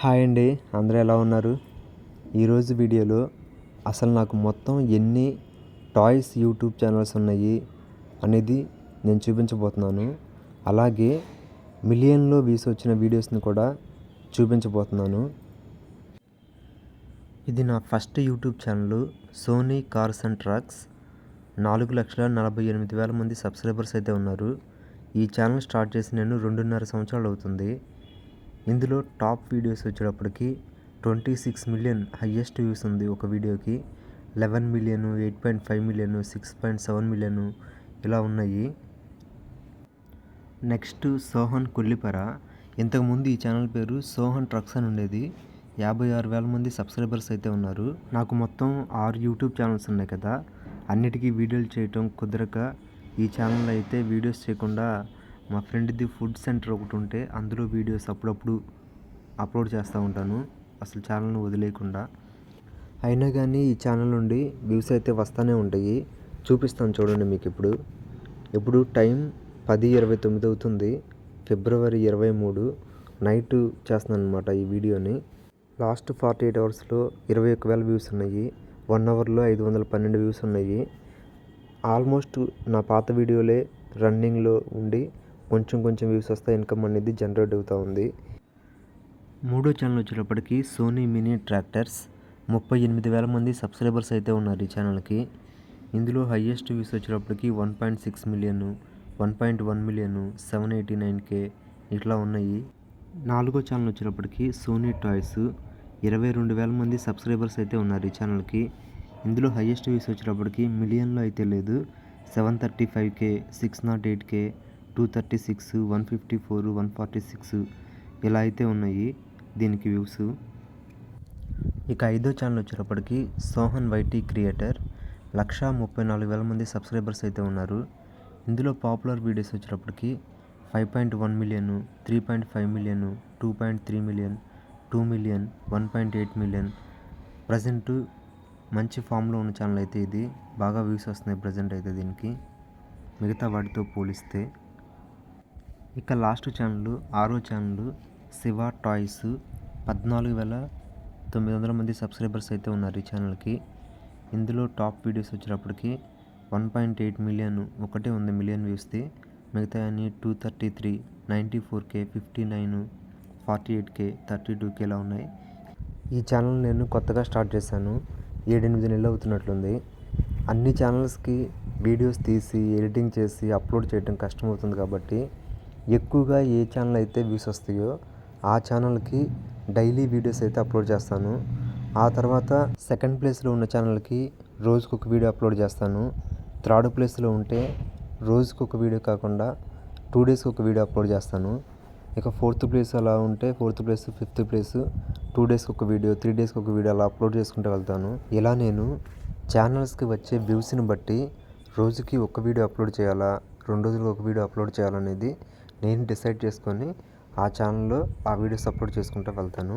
Hi అండి అందరూ ఎలా ఉన్నారు? ఈరోజు వీడియోలో అసలు నాకు మొత్తం ఎన్ని టాయ్స్ యూట్యూబ్ ఛానల్స్ ఉన్నాయి అనేది నేను చూపించబోతున్నాను. అలాగే మిలియన్లో వీస్ వచ్చిన వీడియోస్ని కూడా చూపించబోతున్నాను. ఇది నా first YouTube channel Sony cars and trucks. నాలుగు లక్షల నలభై ఎనిమిది వేల మంది సబ్స్క్రైబర్స్ అయితే ఉన్నారు. ఈ ఛానల్ స్టార్ట్ చేసి నేను రెండున్నర సంవత్సరాలు అవుతుంది. ఇందులో టాప్ వీడియోస్ వచ్చేటప్పటికి twenty six million highest views ఉంది ఒక వీడియోకి. Eleven million eight point five million six point seven million ఇలా ఉన్నాయి. నెక్స్ట్ సోహన్ కొల్లిపర. ఇంతకుముందు ఈ ఛానల్ పేరు సోహన్ ట్రక్స్ అని ఉండేది. యాభై ఆరు వేల మంది సబ్స్క్రైబర్స్ అయితే ఉన్నారు. నాకు మొత్తం ఆరు యూట్యూబ్ ఛానల్స్ ఉన్నాయి కదా. అన్నిటికీ వీడియోలు చేయటం కుదరక ఈ ఛానల్ అయితే వీడియోస్ చేయకుండా మా ఫ్రెండ్ది ఫుడ్ సెంటర్ ఒకటి ఉంటే అందులో వీడియోస్ అప్పుడప్పుడు అప్లోడ్ చేస్తూ ఉంటాను. అసలు ఛానల్ని వదిలేయకుండా. అయినా కానీ ఈ ఛానల్ నుండి వ్యూస్ అయితే వస్తూనే ఉంటాయి. చూపిస్తాను చూడండి మీకు ఇప్పుడు. ఇప్పుడు టైం పది ఇరవై తొమ్మిది అవుతుంది. ఫిబ్రవరి ఇరవై మూడు. నైట్ చేస్తున్నాను అనమాట ఈ వీడియోని. లాస్ట్ ఫార్టీ ఎయిట్ అవర్స్లో ఇరవై ఒక్క వేల వ్యూస్ ఉన్నాయి. వన్ అవర్లో ఐదు వందల పన్నెండు వ్యూస్ ఉన్నాయి. ఆల్మోస్ట్ నా పాత వీడియోలే రన్నింగ్లో ఉండి కొంచెం కొంచెం వ్యూస్ వస్తే ఇన్కమ్ అనేది జనరేట్ అవుతూ ఉంది. మూడో ఛానల్ వచ్చేటప్పటికి సోనీ మినీ ట్రాక్టర్స్. ముప్పై ఎనిమిది వేల మంది సబ్స్క్రైబర్స్ అయితే ఉన్నారు ఈ ఛానల్కి. ఇందులో హయ్యెస్ట్ వ్యూస్ వచ్చేటప్పటికి one point six million one point one million seven eighty nine K ఇట్లా ఉన్నాయి. నాలుగో ఛానల్ వచ్చేటప్పటికి సోనీ టాయ్స్. ఇరవై రెండు వేల మంది సబ్స్క్రైబర్స్ అయితే ఉన్నారు ఈ ఛానల్కి. ఇందులో హయ్యెస్ట్ వ్యూస్ వచ్చేటప్పటికి మిలియన్లో అయితే లేదు. Seven thirty five K six nought eight K two thirty six one fifty four one forty six ఇలా అయితే ఉన్నాయి దీనికి వ్యూస్. ఇక ఐదో ఛానల్ వచ్చేటప్పటికి సోహన్ వైటీ క్రియేటర్. లక్ష ముప్పై నాలుగు వేల మంది సబ్స్క్రైబర్స్ అయితే ఉన్నారు. ఇందులో పాపులర్ వీడియోస్ వచ్చేటప్పటికి five point one million three point five million two point three million two million one point eight million. Present మంచి ఫామ్లో ఉన్న ఛానల్ అయితే ఇది. బాగా వ్యూస్ వస్తున్నాయి ప్రజెంట్ అయితే దీనికి. మిగతా వాటితో పోలిస్తే ఇక లాస్ట్ ఛానల్ ఆరో ఛానల్ శివ టాయ్స్ పద్నాలుగు వేల తొమ్మిది వందల మంది సబ్స్క్రైబర్స్ అయితే ఉన్నారు ఈ ఛానల్కి. ఇందులో టాప్ వీడియోస్ వచ్చేటప్పటికి వన్ పాయింట్ ఎయిట్ మిలియన్ ఒకటే ఉంది మిలియన్ వ్యూస్ది మిగతా అన్ని two thirty three ninety four K fifty nine forty eight K thirty two Kela ఉన్నాయి. ఈ ఛానల్ నేను కొత్తగా స్టార్ట్ చేశాను. ఏడెనిమిది నెలలు అవుతున్నట్లుంది. అన్ని ఛానల్స్కి వీడియోస్ తీసి ఎడిటింగ్ చేసి అప్లోడ్ చేయడం కష్టమవుతుంది కాబట్టి ఎక్కువగా ఏ ఛానల్ అయితే వ్యూస్ వస్తాయో ఆ ఛానల్కి డైలీ వీడియోస్ అయితే అప్లోడ్ చేస్తాను. ఆ తర్వాత సెకండ్ ప్లేస్లో ఉన్న ఛానల్కి రోజుకు ఒక వీడియో అప్లోడ్ చేస్తాను థర్డ్ ప్లేస్లో ఉంటే రోజుకు ఒక వీడియో కాకుండా టూ డేస్కి ఒక వీడియో అప్లోడ్ చేస్తాను. ఇక ఫోర్త్ ప్లేస్ అలా ఉంటే fourth place fifth place two డేస్కి ఒక వీడియో త్రీ డేస్కి ఒక వీడియో అలా అప్లోడ్ చేసుకుంటూ వెళ్తాను. ఇలా నేను ఛానల్స్కి వచ్చే వ్యూస్ని బట్టి రోజుకి ఒక వీడియో అప్లోడ్ చేయాలా రెండు రోజులకు ఒక వీడియో అప్లోడ్ చేయాలనేది నేను డిసైడ్ చేసుకొని ఆ ఛానల్లో ఆ వీడియోస్ అప్లోడ్ చేసుకుంటూ వెళ్తాను.